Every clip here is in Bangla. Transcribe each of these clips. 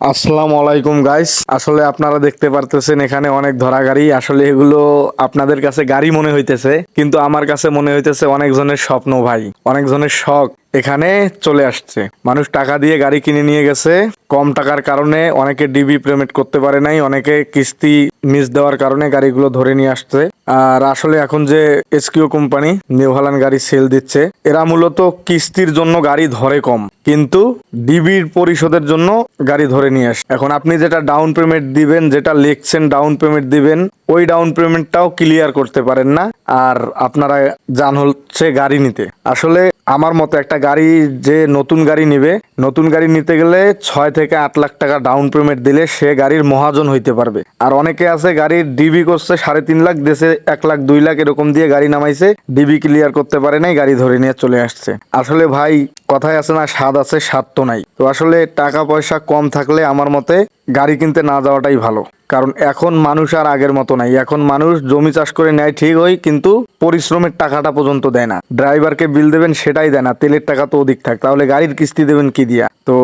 আসসালামু আলাইকুম গাইস আসলে আপনারা দেখতে পারতেছেন এখানে অনেক ধরা গাড়ি। আসলে এগুলো আপনাদের কাছে গাড়ি মনে হইতেছে, কিন্তু আমার কাছে মনে হইতেছে অনেকজনের স্বপ্ন ভাই, অনেকজনের শখ। এখানে চলে আসছে। মানুষ টাকা দিয়ে গাড়ি কিনে নিয়ে গেছে। কম টাকার কারণে অনেকে ডিবি পেমেন্ট করতে পারে নাই, অনেকে কিস্তি মিস দেওয়ার কারণে গাড়িগুলো ধরে নিয়ে আসছে। আর আসলে এখন যে এসকিউ কোম্পানি নিউ গাড়ি সেল দিচ্ছে, এরা মূলত কিস্তির জন্য গাড়ি ধরে কম। কিন্তু ডিবির পরিশোধের জন্য গাড়ি ধরে নিয়ে আসে। এখন আপনি যেটা ডাউন পেমেন্ট দিবেন, যেটা লিখছেন ডাউন পেমেন্ট দিবেন ওই ডাউন পেমেন্টটাও ক্লিয়ার করতে পারেন না। আর আপনারা যান হচ্ছে গাড়ি নিতে। আসলে আমার মতে একটা গাড়ি যে নতুন গাড়ি নিবে, নতুন গাড়ি নিতে গেলে ছয় থেকে আট লাখ টাকা ডাউন পেমেন্ট দিলে সে গাড়ির মহাজন হইতে পারবে। আর অনেকে আছে গাড়ির ডিবি করছে সাড়ে তিন লাখ, দেশে এক লাখ, দুই লাখ এরকম দিয়ে গাড়ি নামাইছে ডিবি ক্লিয়ার করতে পারে নাই, গাড়ি ধরে নিয়ে চলে আসছে। আসলে ভাই, কথায় আছে না, স্বাদ আছে, স্বাদ তো নাই। তো আসলে টাকা পয়সা কম থাকলে আমার মতে গাড়ি কিনতে না যাওয়াটাই ভালো। কারণ এখন মানুষ আর আগের মতো নাই। এখন মানুষ জমি চাষ করে নেয় ঠিক হয় কিন্তু পরিশ্রমের টাকাটা পর্যন্ত দেয় না। ড্রাইভারকে বিল দেবেন সেটাই দেয় না, তেলের টাকা তো অধিক থাক। তাহলে গাড়ির কিস্তি দেবেন কি দিয়া? তো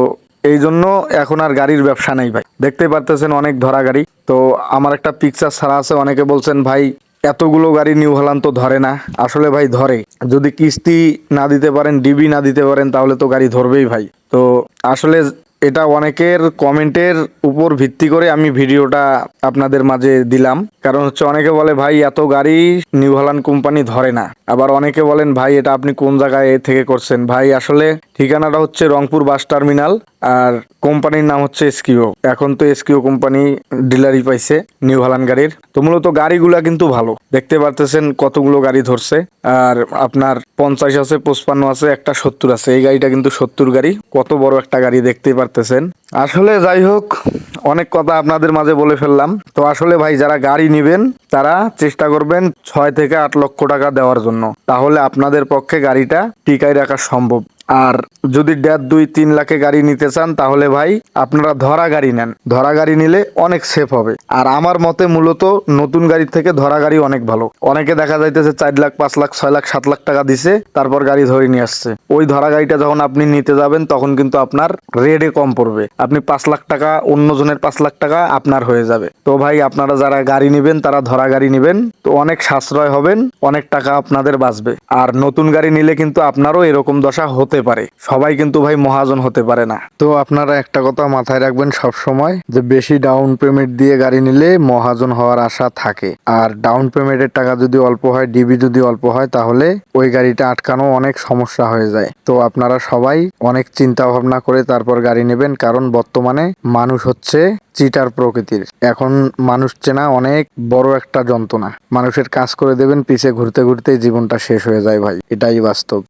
এই জন্য এখন আর গাড়ির ব্যবসা নাই ভাই। দেখতে পারতেছেন অনেক ধরা গাড়ি। তো আমার একটা পিকচার ছাড়া আছে, অনেকে বলছেন, ভাই, এতগুলো গাড়ি নিউ হলান তো ধরে না। আসলে ভাই, ধরে। যদি কিস্তি না দিতে পারেন ডিবি না দিতে পারেন, তাহলে তো গাড়ি ধরবেই ভাই। তো আসলে এটা অনেকের কমেন্টের উপর ভিত্তি করে আমি ভিডিওটা আপনাদের মাঝে দিলাম। কারণ হচ্ছে অনেকে বলে, ভাই, এত গাড়ি নিউ হল্যান্ড কোম্পানি ধরে না। আবার অনেকে বলেন, ভাই, এটা আপনি কোন জায়গায় থেকে করছেন? ভাই, আসলে ঠিকানাটা হচ্ছে রংপুর বাস টার্মিনাল, আর কোম্পানির নাম হচ্ছে এসকিও এখন তো এসকিও কোম্পানি ডিলারই পাইছে নিউ হল্যান্ড গাড়ির। তো মূলত গাড়িগুলা কিন্তু ভালো। দেখতে পারতেছেন কতগুলো গাড়ি ধরছে। আর আপনার পঞ্চাশ আছে, পঁচপান্ন আছে, একটা সত্তর আছে। এই গাড়িটা কিন্তু সত্তর গাড়ি। কত বড় একটা গাড়ি দেখতেই পারতেছেন আসলে যাই হোক অনেক কথা আপনাদের মাঝে বলে ফেললাম। তো আসলে ভাই, যারা গাড়ি নেবেন, তারা চেষ্টা করবেন ছয় থেকে আট লক্ষ টাকা দেওয়ার জন্য। তাহলে আপনাদের পক্ষে গাড়িটা টিকায় রাখা সম্ভব। আর যদি দেড়, দুই, তিন লাখে গাড়ি নিতে চান, তাহলে ভাই, আপনারা ধরা গাড়ি নেন। ধরা গাড়ি নিলে অনেক সেফ হবে। আর আমার মতে মূলত নতুন গাড়ির থেকে ধরা গাড়ি অনেক ভালো। অনেকে দেখা যাইতেছে চার লাখ, পাঁচ লাখ, ছয় লাখ, সাত লাখ টাকা দিছে, তারপর গাড়ি ধরে নিয়ে আসছে। ওই ধরা গাড়িটা যখন আপনি নিতে যাবেন, তখন কিন্তু আপনার রেডে কম পড়বে। আপনি পাঁচ লাখ টাকা অন্য জনের পাঁচ লাখ টাকা আপনার হয়ে যাবে। তো ভাই, আপনারা যারা গাড়ি নেবেন, তারা ধরা গাড়ি নেবেন। তো অনেক সাশ্রয় হবেন, অনেক টাকা আপনাদের বাঁচবে। আর নতুন গাড়ি নিলে কিন্তু আপনারও এরকম দশা হতে পারে। সবাই কিন্তু ভাই মহাজন হতে পারে না। তো আপনারা একটা কথা মাথায় রাখবেন সব সময় যে বেশি ডাউন পেমেন্ট দিয়ে গাড়ি নিলে মহাজন হওয়ার আশা থাকে। আর ডাউন পেমেন্টের টাকা যদি অল্প হয় ডিবি যদি অল্প হয়, তাহলে ওই গাড়িটা আটকানো অনেক সমস্যা হয়ে যায়। তো আপনারা সবাই অনেক চিন্তা ভাবনা করে তারপর গাড়ি নেবেন, কারণ বর্তমানে মানুষ হচ্ছে চিটার প্রকৃতির। এখন মানুষ চেনা অনেক বড় একটা যন্ত্রণা। মানুষের কাজ করে দেবেন, পিছে ঘুরতে ঘুরতে জীবনটা শেষ হয়ে যায় ভাই। এটাই বাস্তব।